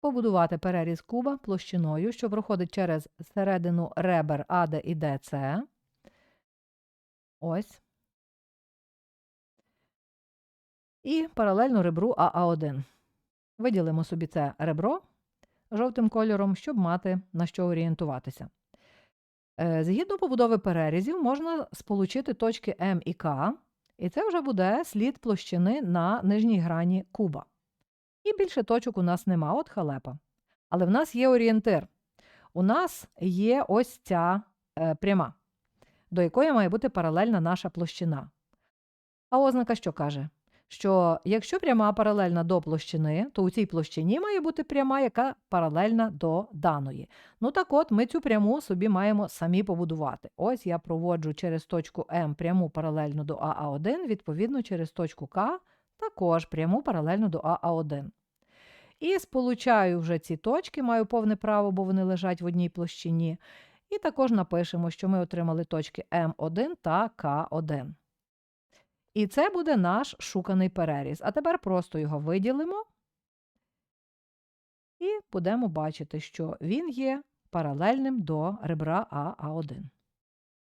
Побудувати переріз куба площиною, що проходить через середину ребер АД і ДЦ. Ось. І паралельно ребру АА1. Виділимо собі це ребро жовтим кольором, щоб мати на що орієнтуватися. Е, Згідно побудови перерізів, можна сполучити точки М і К, і це вже буде слід площини на нижній грані куба. І більше точок у нас нема, от халепа. Але в нас є орієнтир. У нас є ось ця е, пряма, до якої має бути паралельна наша площина. А ознака що каже? Що якщо пряма паралельна до площини, то у цій площині має бути пряма, яка паралельна до даної. Ну так от, ми цю пряму собі маємо самі побудувати. Ось я проводжу через точку М пряму паралельно до АА1, відповідно, через точку К також пряму паралельно до АА1. І сполучаю вже ці точки, маю повне право, бо вони лежать в одній площині. І також напишемо, що ми отримали точки М1 та К1. І це буде наш шуканий переріз. А тепер просто його виділимо і будемо бачити, що він є паралельним до ребра АА1.